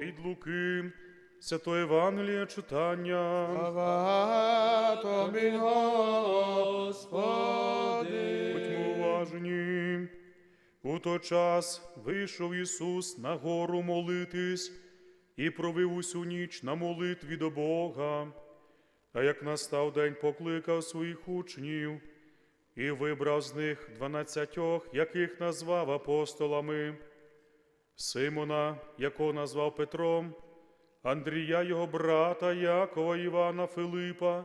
Від Луки, Святого Євангелія читання. Слава тобі, Господи. Будьмо уважні. У той час вийшов Ісус на гору молитись і провів усю ніч на молитві до Бога. А як настав день, покликав своїх учнів і вибрав з них дванадцятьох, яких назвав апостолами. Симона, якого назвав Петром, Андрія його брата, Якова, Івана Филипа,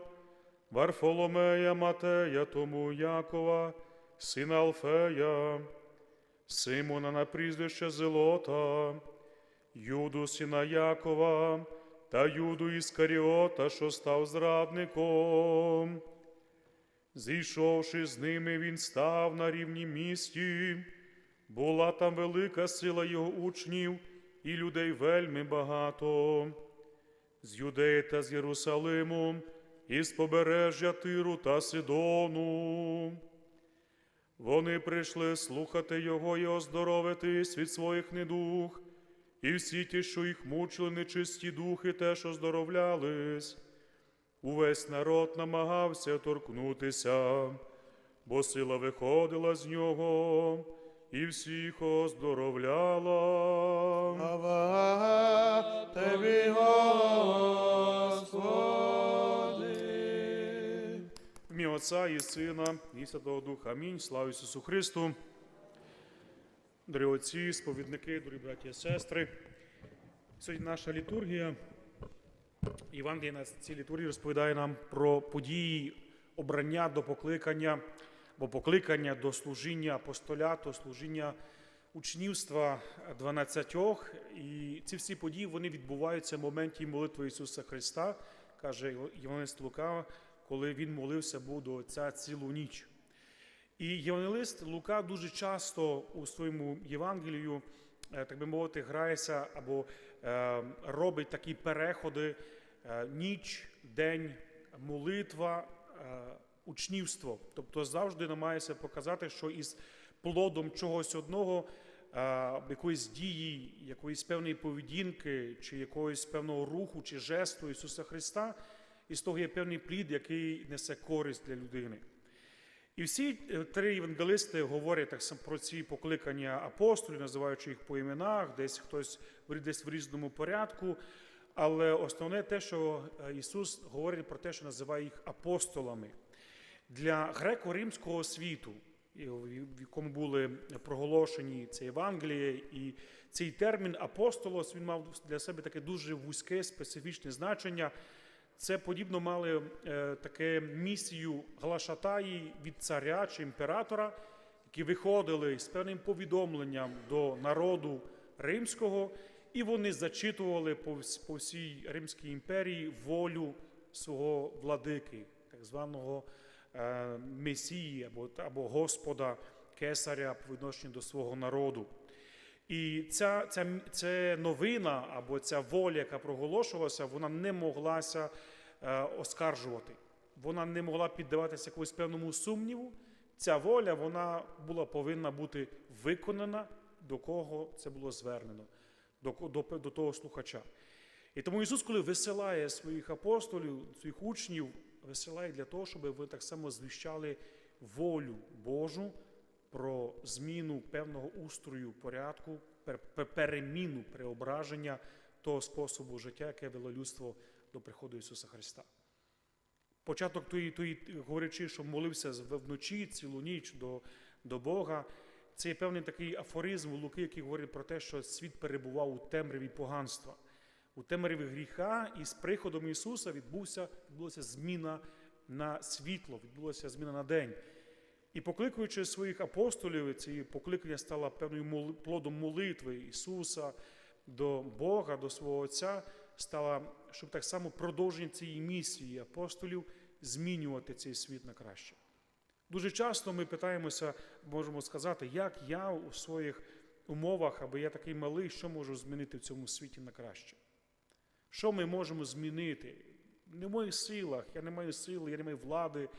Варфоломея Матея, тому Якова, сина Алфея, Симона на прізвище Зелота, Юду сина Якова та Юду Іскаріота, що став зрадником. Зійшовши з ними, він став на рівні місті. Була там велика сила його учнів і людей вельми багато. З Юдеї та з Єрусалиму, і з побережжя Тиру та Сидону. Вони прийшли слухати його і оздоровитись від своїх недух, і всі ті, що їх мучили нечисті духи, теж оздоровлялись. Увесь народ намагався торкнутися, бо сила виходила з нього і всіх оздоровляла. Слава тобі, Господи. В ім'я Отця і Сина, і Святого Духа. Амінь. Слава Ісусу Христу. Дорогі отці, сповідники, дорогі браті і сестри. Сьогодні наша літургія. Євангелія на цій літургії розповідає нам про події обрання до покликання, або покликання до служіння апостоляту, служіння учнівства 12. І ці всі події вони відбуваються в моменті молитви Ісуса Христа, каже Євангелист Лука, коли він молився був до Отця цілу ніч. І євангелист Лука дуже часто у своєму Євангелію, е, так би мовити, грається або е, робить такі переходи е, ніч, день, молитва, учнівство. Тобто завжди намагається показати, що із плодом чогось одного, якоїсь дії, якоїсь певної поведінки, чи якогось певного руху, чи жесту Ісуса Христа, із того є певний плід, який несе користь для людини. І всі е, три євангелисти говорять так само про ці покликання апостолів, називаючи їх по іменах, десь хтось десь в різному порядку. Але основне те, що е, Ісус говорить про те, що називає їх апостолами. Для греко-римського світу, в якому були проголошені це Євангеліє, і цей термін апостолос він мав для себе таке дуже вузьке специфічне значення. Це подібно мали е, таке місію глашатаї від царя чи імператора, які виходили з певним повідомленням до народу римського, і вони зачитували по, всій Римській імперії волю свого владики, так званого Месії або, або Господа Кесаря по відношенню до свого народу. І ця, ця, ця новина або ця воля, яка проголошувалася, вона не моглася е, оскаржувати. Вона не могла піддаватися якомусь певному сумніву. Ця воля вона була повинна бути виконана, до кого це було звернено, до, до, до того слухача. І тому Ісус, коли висилає своїх апостолів, своїх учнів, висилає для того, щоб ви так само звіщали волю Божу про зміну певного устрою порядку, пер- пер- переміну, преображення того способу життя, яке вело людство до приходу Ісуса Христа. Початок тої, тої говорячи, що молився вночі цілу ніч до, до Бога. Це є певний такий афоризм у Луки, який говорить про те, що світ перебував у темряві поганства, у темряві гріха, і з приходом Ісуса відбувся, відбулася зміна на світло, відбулася зміна на день. І покликаючи своїх апостолів, ці покликання стало певною плодом молитви Ісуса до Бога, до свого Отця, стало, щоб так само продовження цієї місії апостолів змінювати цей світ на краще. Дуже часто ми питаємося, можемо сказати, як я у своїх умовах, або я такий малий, що можу змінити в цьому світі на краще. Що ми можемо змінити? Не в моїх силах, я не маю сили, я не маю влади.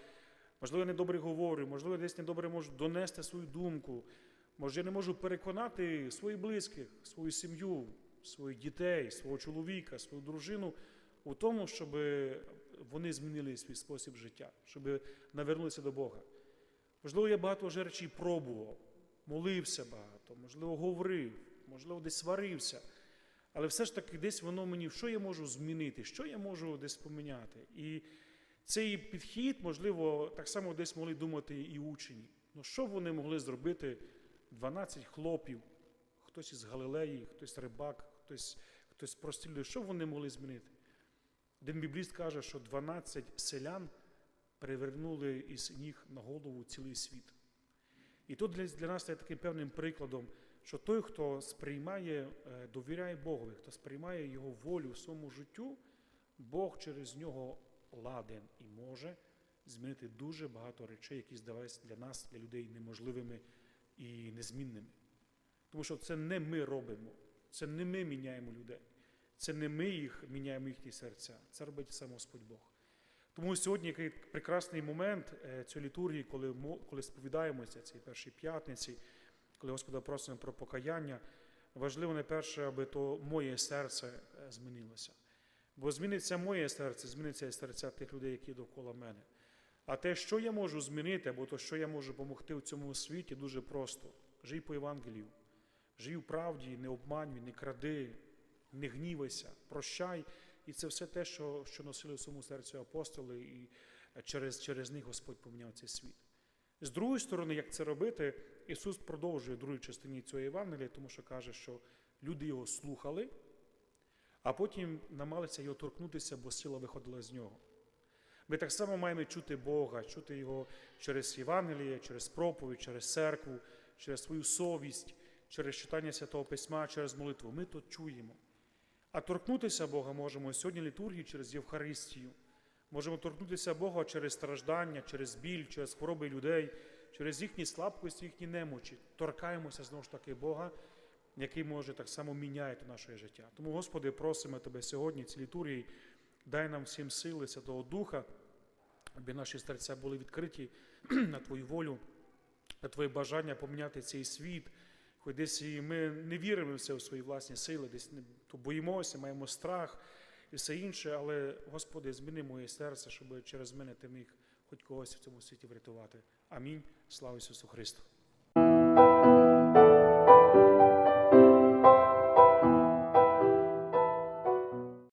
Можливо, я недобре говорю, можливо, я десь недобре можу донести свою думку. Може, я не можу переконати своїх близьких, свою сім'ю, своїх дітей, свого чоловіка, свою дружину у тому, щоб вони змінили свій спосіб життя, щоб навернулися до Бога. Можливо, я багато вже речей пробував, молився багато, можливо, говорив, можливо, десь сварився. Але все ж таки десь воно мені, що я можу змінити, що я можу десь поміняти. І цей підхід, можливо, так само десь могли думати і учені. Ну що вони могли зробити 12 хлопів, хтось із Галилеї, хтось рибак, хтось, хтось прості що вони могли змінити? Один бібліст каже, що 12 селян перевернули із ніг на голову цілий світ. І тут для, для нас є таким певним прикладом, що той, хто сприймає, е, довіряє Богові, хто сприймає його волю в своєму життю, Бог через нього ладен і може змінити дуже багато речей, які здавалися для нас, для людей, неможливими і незмінними. Тому що це не ми робимо, це не ми міняємо людей, це не ми їх міняємо їхні серця, це робить сам Господь Бог. Тому сьогодні який прекрасний момент е, цієї літургії, коли, коли сповідаємося цій першій п'ятниці, коли Господа просимо про покаяння, важливо найперше, аби то моє серце е, змінилося. Бо зміниться моє серце, зміниться і серця тих людей, які довкола мене. А те, що я можу змінити, або то, що я можу допомогти в цьому світі, дуже просто. Жий по Євангелію, жий у правді, не обманюй, не кради, не гнівайся, прощай. І це все те, що, що носили в своєму серці апостоли, і через, через них Господь поміняв цей світ. З другої сторони, як це робити, Ісус продовжує в другій частині цього Євангелія, тому що каже, що люди його слухали, а потім намагалися його торкнутися, бо сила виходила з нього. Ми так само маємо чути Бога, чути Його через Євангеліє, через проповідь, через церкву, через свою совість, через читання Святого Письма, через молитву. Ми то чуємо. А торкнутися Бога можемо сьогодні літургії через Євхаристію. Можемо торкнутися Бога через страждання, через біль, через хвороби людей, через їхні слабкості, їхні немочі. Торкаємося знову ж таки Бога, який може так само міняти наше життя. Тому, Господи, просимо Тебе сьогодні, ці літургії, дай нам всім сили Святого Духа, аби наші серця були відкриті на Твою волю, на Твоє бажання поміняти цей світ. Хоч десь і ми не віримо в це в свої власні сили, десь то боїмося, маємо страх і все інше, але Господи, зміни моє серце, щоб через мене ти міг хоч когось в цьому світі врятувати. Амінь. Слава Ісусу Христу.